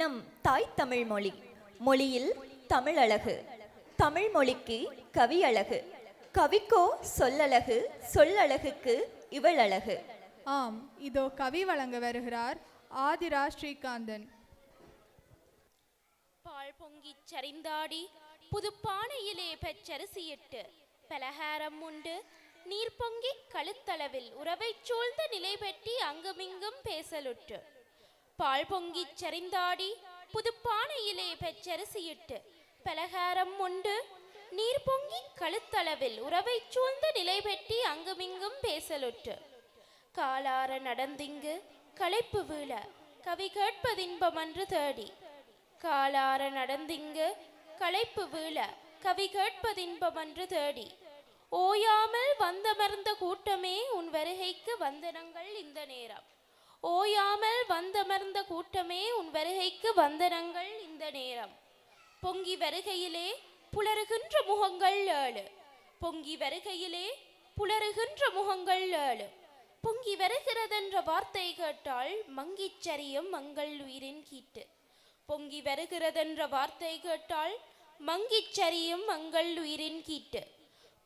நம் தாய் தமிழ் மொழி. மொழியில் தமிழழகு. தமிழ் மொழிக்கு கவி அழகு கவிக்கோ சொல்லழகு. சொல்லழகுக்கு இவளழகு ஆம் இதோ கவி வழங்க வருகிறார் ஆதிரா ஸ்ரீகாந்தன். பால் பொங்கிச் சரிந்தாடி புதுப்பானையிலே பச்சரிசியிட்டு பலகாரம் உண்டு நீர் பொங்கி கழுத்தளவில் உறவைச் சூழ்ந்த நிலை பற்றி அங்குமிங்கும் பேசலுற்று. பால் பொங்கிச் சரிந்தாடி புதுப்பானையிலே பெச்சரிசியிட்டு பலகாரம் உண்டு. நீர் பொங்கி கழுத்தளவில் உறவைச் சூழ்ந்த நிலை பெட்டி அங்குமிங்கும் பேசலுற்று. காலார நடந்திங்கு களைப்பு வீழ கவி கேட்பதின்பமன்று தேடி. காலார நடந்திங்கு களைப்பு வீழ கவி கேட்பதின்பமன்று தேடி. ஓயாமல் வந்தமர்ந்த கூட்டமே உன் வருகைக்கு வந்தனங்கள் இந்த நேரம். ஓயாமல் வந்தமர்ந்த கூட்டமே உன் வருகைக்கு வந்தனங்கள் இந்த நேரம். பொங்கி வருகையிலே புலருகின்ற முகங்கள் ஏழு. பொங்கி வருகையிலே புலருகின்ற முகங்கள் ஏழு. பொங்கி வருகிறதென்ற வார்த்தை கேட்டால் மங்கிச் சரியும் மங்கள் உயிரின் கீட்டு. பொங்கி வருகிறதென்ற வார்த்தை கேட்டால் மங்கிச் சரியும் மங்கள் உயிரின் கீட்டு.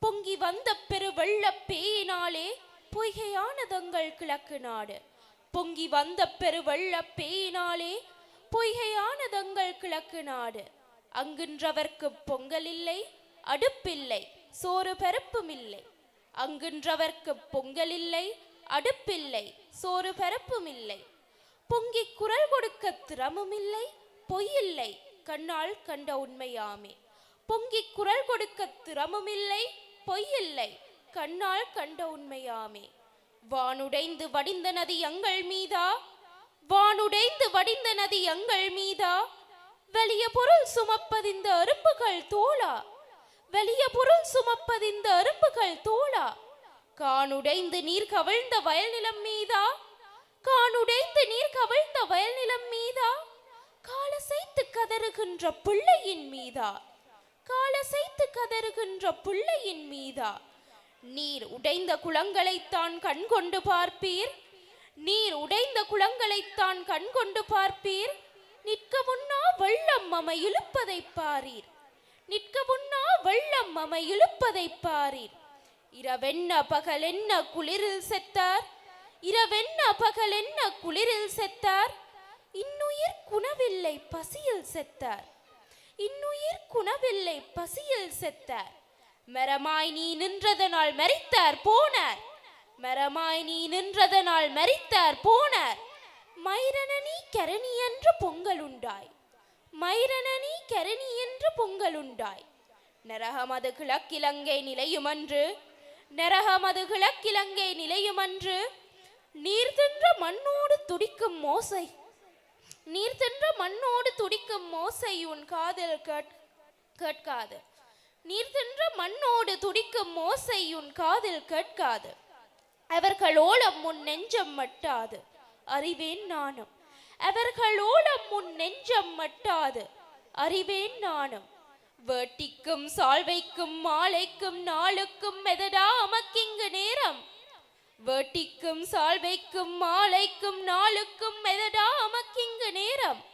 பொங்கி வந்த பெரு வெள்ளப் பேயினாலே பொய்கையானதங்கள் கிழக்கு நாடு. பொங்கி வந்த பெருவள்ள பேயினாலே பொய்கையான தங்கள் கிழக்கு நாடு. அங்குன்றவர்க்கு பொங்கல் இல்லை அடுப்பில்லை சோறு பருப்பும் இல்லை அங்குன்றவர்க்கு பொங்கல் இல்லை அடுப்பில்லை சோறு பருப்பும் இல்லை பொங்கி குரல் கொடுக்க திறமும் இல்லை பொய்யில்லை கண்ணால் கண்ட உண்மையாமே. பொங்கி குரல் கொடுக்க திறமும் இல்லை பொய்யில்லை கண்ணால் கண்ட உண்மையாமே. வானுடைந்து வடிந்த நதி எங்கள் மீதா? வானுடைந்து வடிந்த நதி எங்கள் மீதா? வெளிய பொருள் சுமப்பதிந்த அரும்புகள் தோளா? வெளிய பொருள் சுமப்பதிந்த அரும்புகள் தோளா? கானுடைந்து நீர் கவிழ்ந்த வயல் நிலம் மீதா? கானுடைந்து நீர் கவிழ்ந்த வயல் நிலம் மீதா? காலசைத்து கதறுகின்ற பிள்ளையின் மீதா? காலசைத்து கதறுகின்ற பிள்ளையின் மீதா? நீர் உடைந்த குளங்களைத்தான் கண் கொண்டு பார்ப்பீர். நீர் உடைந்த குளங்களைத்தான் கண் கொண்டு பார்ப்பீர். நிற்க முன்னா வெள்ளம் மம இழுப்பதை பாரீர். நிற்க முன்னா வெள்ளம் மம இழுப்பதை பாரீர். இரவென்ன பகலென்ன குளிரில் செத்தார்? இரவென்ன பகலென்ன குளிரில் செத்தார்? இன்னுயிர் குணவில்லை பசியில் செத்தார். இன்னுயிர் குணவில்லை பசியில் செத்தார். மரமாய் நீ நின்றதனால் மறித்தார் போனார். மரமாய் நீ நின்றதனால் மறித்தார் போனார். மைரணனி கரணி என்று பொங்கலுண்டாய் மைரணனி கரணி என்று பொங்கலுண்டாய் நரகமது கிழக்கிலங்கை நிலையுமன்று. நரகமது கிழக்கிலங்கை நிலையுமன்று. நீர் தின்ற மண்ணோடு துடிக்கும் மோசை. நீர் தின்ற மண்ணோடு துடிக்கும் மோசை உன் காதில் கேட்காது. நீர் தின்ற மண்ணோடு துடிக்கும் மோசை உன் காதில் கேட்காது. அவர்கள் ஓலம் முன் நெஞ்சம் மட்டாது. அறிவேன் நானும். அவர்கள் ஓலம் முன் நெஞ்சம் மட்டாது. அறிவேன் நானும். வேட்டிக்கும் சால்வைக்கும் மாலைக்கும் நாளுக்கும் மெதடா அமக்கிங்கு நேரம். வேட்டிக்கும் சால்வைக்கும் மாலைக்கும் நாளுக்கும் மெதடா அமக்கிங்கு நேரம்.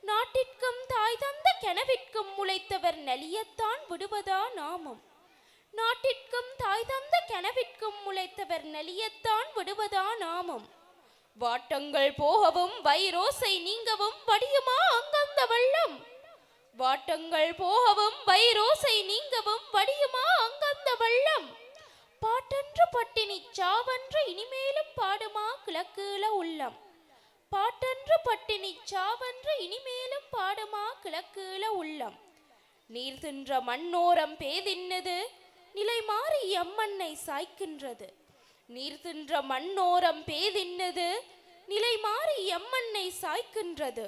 நாட்டிற்கும் தாய் தந்த கனவிற்கும் முளைத்தவர் நலியத்தான் விடுவதா நாமம்? நாட்டிற்கும் தாய் தந்த கனவிற்கும் முளைத்தவர் நலியத்தான் விடுவதா நாமம்? வாட்டங்கள் போகவும் வைரோசை நீங்கவும் வடியுமா அங்கந்த வெள்ளம்? வாட்டங்கள் போகவும் வைரோசை நீங்கவும் வடியுமா அங்கந்த வெள்ளம்? பாட்டன்று பட்டினி சாவன்று இனிமேலும் பாடுமா கிழக்குல உள்ளம்? பாட்டன்று பட்டினி சாவன்று இனிமேலும் பாடுமா கிழக்கீழ உள்ளம். நீர் தின்ற மண்ணோரம் பேதின்னது நிலை மாறி எம்மண்ணை சாய்க்கின்றது. நீர் தின்ற மண்ணோரம் பேதின்னது நிலை மாறி எம்மண்ணை சாய்க்கின்றது.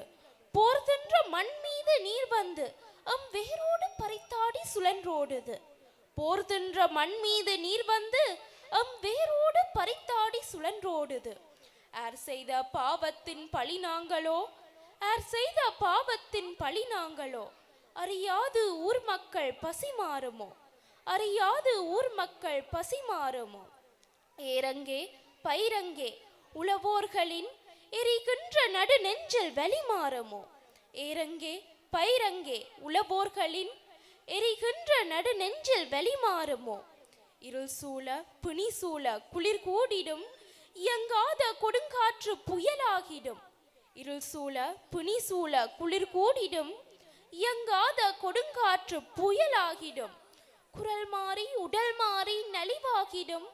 போர் தின்ற மண் மீது நீர் வந்து அம் வேரோடு பறித்தாடி சுழன்றோடுது. போர் தின்ற மண் மீது நீர் வந்து அம் வேரோடு பறித்தாடி சுழன்றோடுது. ஆர் செய்த பாவத்தின் பழி நாங்களோ? ஆர் செய்த பாவத்தின் பழி நாங்களோ? அறியாது ஊர் மக்கள் பசி மாறுமோ? அறியாது ஊர் மக்கள் பசி மாறுமோ? ஏரங்கே பைரங்கே உழவோர்களின் எரிகின்ற நடு நெஞ்சில் வழி மாறுமோ? ஏரங்கே பைரங்கே உழவோர்களின் எரிகின்ற நடு நெஞ்சில் வெளிமாறுமோ இருள் சூழ பிணி சூழ குளிர் கூடிடும் இயங்காத கொடுங்காற்று புயலாகிடும். இருள் சூழ பிணி சூழ குளிர் கூடிடும் இயங்காத கொடுங்காற்று புயலாகிடும். குரல் மாறி உடல் மாறி நலிவாகிடும்.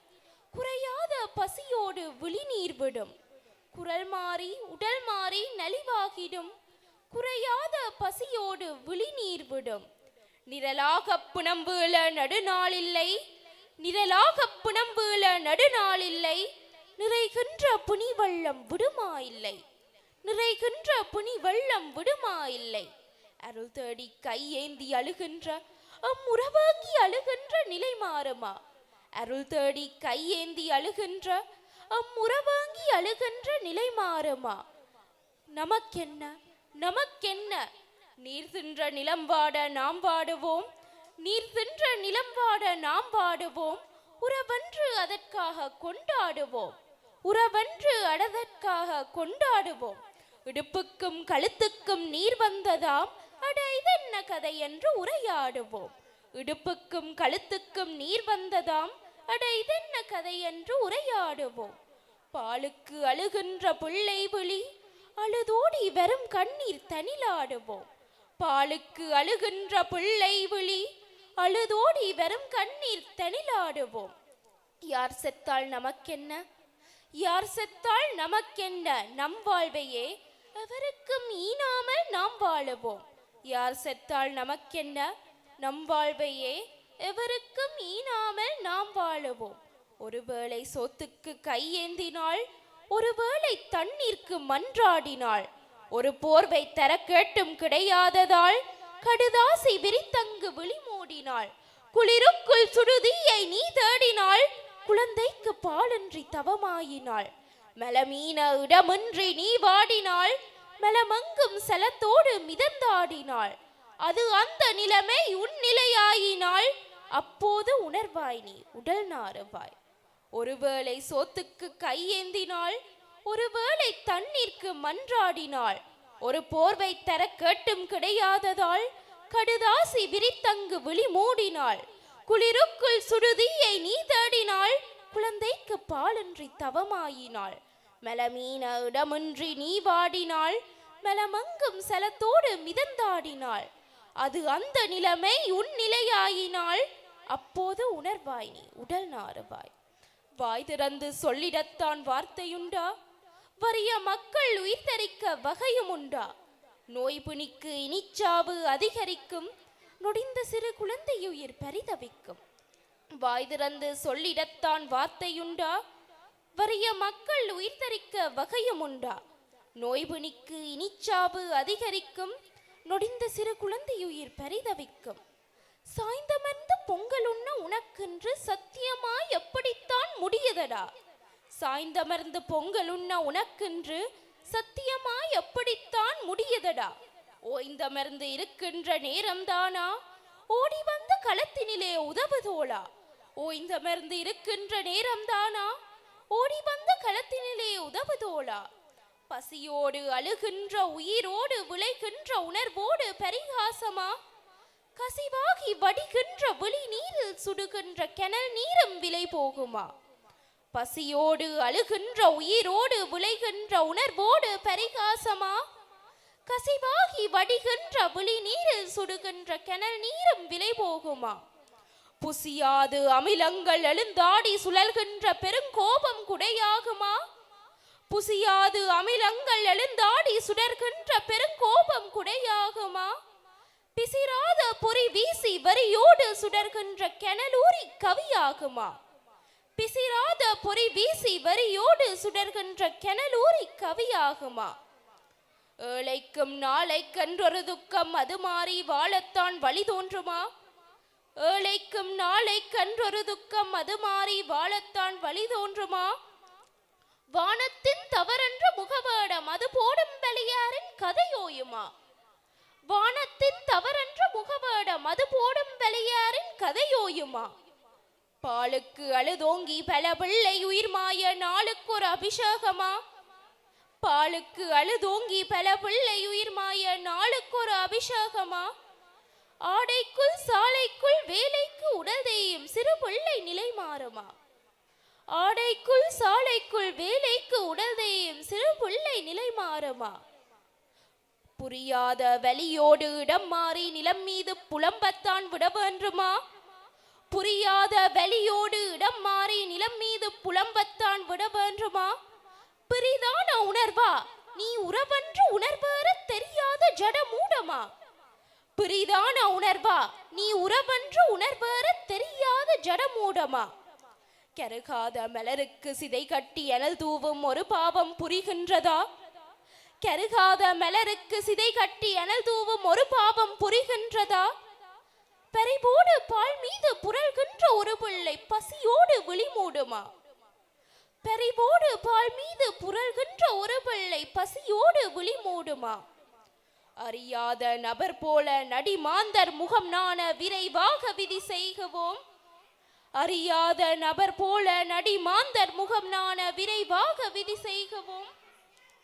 குறையாத பசியோடு விழிநீர் விடும். குரல் மாறி உடல் மாறி நலிவாகிடும். குறையாத பசியோடு விழிநீர் விடும். நிரலாக புனம்புல நடுநாளில்லை. நிரலாக புனம்புல நடுநாளில்லை. நிறைகின்ற புனி வெள்ளம் விடுமா இல்லை? நிறைகின்ற புனி வெள்ளம் விடுமா இல்லை? அருள் தேடி கையேந்தி அழுகின்ற அம்முறவாக்கி அழுகின்ற நிலை மாறுமா? அருள் தேடி கையேந்தி அழுகின்ற அம்முறவாங்கி அழுகின்ற நிலை மாறுமா? நமக்கென்ன? நமக்கென்ன? நீர் தின்ற நிலம் வாட நாம் வாடுவோம். நீர் தின்ற நிலம் வாட நாம் வாடுவோம். உறவன்று அதற்காக கொண்டாடுவோம். உறவன்று அடதற்காக கொண்டாடுவோம். இடுப்புக்கும் கழுத்துக்கும் நீர் வந்ததாம் அட இதென்ன கதை என்று உரையாடுவோம். இடுப்புக்கும் கழுத்துக்கும் நீர் வந்ததாம் அட இதென்ன கதை என்று உரையாடுவோம். பாலுக்கு அழுகின்ற பிள்ளை விழி அழுதோடி வெறும் கண்ணீர் தனிலாடுவோம். பாலுக்கு அழுகின்ற பிள்ளை விழி அழுதோடி வெறும் கண்ணீர் தனிலாடுவோம். யார் செத்தால் நமக்கென்ன? யார் செத்தால் நமக்கென்ன நம் வாழ்வையே? எவருக்கும் ஈனாமல் நாம் வாழுவோம். யார் செத்தால் நமக்கென்ன நம் வாழ்வையே? எவருக்கும் ஈனாமல் நாம் வாழுவோம். ஒருவேளை சொத்துக்கு கையேந்தினாள் ஒருவேளை தண்ணீர்க்கு மன்றாடினாள் ஒரு போர்வை தர கேட்டும் கிடையாததால் கடுதாசி விரித்தங்கு விழி மூடினாள் குளிருக்குள் சுடுதியை நீ தேடினாள் குழந்தைக்கு பாலன்றி தவமாயினாள். மலமீன இடமின்றி நீ வாடினாள். மெலமங்கும் செலத்தோடு மிதந்தாடினாள். அது அந்த நிலைமை உன் நிலையாயினாள். அப்போது உணர்வாய் நீ உடல் நாறுவாய். ஒருவேளை சோத்துக்கு கையேந்தினாள் ஒருவேளை தண்ணீர்க்கு மன்றாடினாள். ஒரு போர்வை தர கேட்டும் கிடையாததால் கடுதாசி விரித்தங்கு விழி மூடினாள். குளிருக்குள் சுடுதியை நீ தேடினாள் குழந்தைக்கு பாலின்றி தவமாயினாள். மலமீன இடமின்றி நீ வாடினாள் மெலமங்கும் செலத்தோடு மிதந்தாடினாள். அது அந்த நிலைமை உன் நிலையாயினாள். அப்போது உணர்வாய் நீ உடல் நாறுவாய். வாய் திறந்து சொல்லிடத்தான் வார்த்தையுண்டா? வறிய மக்கள் உயிர் தரிக்க வகையும் உண்டா நோய் பிணிக்கு இனிச்சாவு அதிகரிக்கும். நொடிந்த சிறு குழந்தையுயிர் பரிதவிக்கும். வாய் திறந்து சொல்லிடத்தான் வார்த்தையுண்டா? வறிய மக்கள் உயிர் தரிக்க வகையும் உண்டா? நோய்பிணிக்கு இனிச்சாவு அதிகரிக்கும். நொடிந்த சிறு குழந்தையுயிர் பரிதவிக்கும். சாய்ந்தமர்ந்து பொங்கல் உண்ண உனக்கென்று சத்தியமாய் எப்படித்தான் முடியதடா? சாய்ந்தமர்ந்து பொங்கல் உண்ண உனக்கென்று சத்தியமாய் எப்படித்தான் முடியதடா? ஓய்ந்தமர்ந்து இருக்கின்ற நேரம்தானா? ஓடி வந்து களத்தினிலே உதவுதோளா? ஓய்ந்தமர்ந்து இருக்கின்ற நேரம்தானா? ஓடி வந்து களத்தினிலே உதவுதோளா? பசியோடு அழுகின்ற உயிரோடு விளைகின்ற உணர்வோடு பரிகாசமா? கசிவாகி வடிகின்ற வெளி நீரில் சுடுகின்ற கெனல் நீரும் விலை போகுமா? பசியோடு அழுகின்ற உயிரோடு விளைகின்ற உணர்வோடு பரிகாசமா? கசிவாகி வடிகின்ற விழி நீரில் சுடுகின்ற கிணல் நீரும் விலை போகுமா? புசியாது அமிலங்கள் எழுந்தாடி சுழல்கின்ற பெருங்கோபம் குடையாகுமா? புசியாது அமிலங்கள் எழுந்தாடி சுடர்கின்ற பெருங்கோபம் குடையாகுமா? பிசிராத பொறி வீசி வரியோடு சுடர்கின்ற கெனலூரி கவியாகுமா? பிசிராத பொறி வீசி வரியோடு சுடர்கின்ற கெனலூரி கவியாகுமா? ஏழைக்கும் நாளைக்கன்றொரு துக்கம் அது மாறி வாழத்தான் வழி தோன்றுமா? ஏழைக்கும் நாளைக்கன்றொரு துக்கம் அது மாறி வாழத்தான் வழி தோன்றுமா? வானத்தின் தவறென்ற முகவேடம் அது போடும் வெளியாரின் கதையோயுமா வானத்தின் தவறென்ற முகவேடம் அது போடும் வெளியாரின் கதையோயுமா பாலுக்கு அழுதோங்கி பல பிள்ளை உயிர் மாய நாளுக்கு ஒரு அபிஷேகமா? பாலுக்கு அழுதோங்கி பல பிள்ளை உயிர் மாய ஒரு அபிஷேகமா? ஆடைக்குள் சாலைக்குள் வேலைக்கு உடல் தேயும் சிறு பிள்ளை நிலை மாறுமா? ஆடைக்குள் சாலைக்குள் வேலைக்கு உடல் தேயும் சிறு பிள்ளை நிலை மாறுமா? புரியாத வலியோடு இடம் மாறி நிலம் மீது புலம்பத்தான் விட வேண்டுமா புரியாத வலியோடு இடம் மாறி நிலம் மீது புலம்பத்தான் விட வேண்டுமா பிரிதான உணர்வா? நீ உறவன்று உணர்வார தெரியாத ஜட மூடமா? பிரிதான உணர்வா? நீ உறவன்று உணர்வார தெரியாத ஜட மூடமா? கருகாத மலருக்கு சிதை கட்டி எனல் தூவும் ஒரு பாவம் புரிகின்றதா? கருகாத மலருக்கு சிதை கட்டி எனல் தூவும் ஒரு பாவம் புரிகின்றதா? பரிபோடு பால் மீது புரள்கின்ற ஒரு பிள்ளை பசியோடு விழிமூடுமா மூடுமா? மீது புரள்கின்ற ஒரு பிள்ளை பசியோடு விழி மூடுமா? அறியாத நபர் போல நடிமாந்தர் முகம் நாண விரைவாக விதி செய்குவோம். அறியாத நபர் போல நடிமாந்தர் முகம் நாண விரைவாக விதி செய்குவோம்.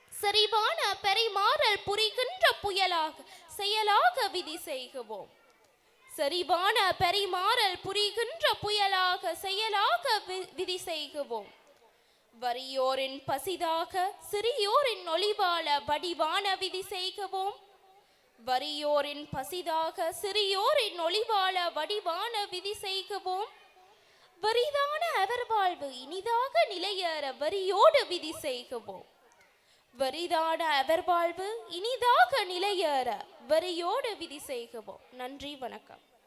சரிவான பெரிமாறல் புரிகின்ற புயலாக செயலாக விதி செய்குவோம். சரிவான பெரிமாறல் புரிகின்ற புயலாக செயலாக வி- விதி செய்குவோம். வறியோரின் பசிதாக சிறியோரின் ஒளிவாள வடிவான விதி செய்குவோம். வறியோரின் பசிதாக சிறியோரின் ஒளிவாள வடிவான விதி செய்குவோம். வரிதான அவர் வாழ்வு இனிதாக நிலையேற வரியோடு விதி செய்குவோம். வரிதான அவர் வாழ்வு இனிதாக நிலையேற வரியோடு விதி செய்குவோம். நன்றி வணக்கம்.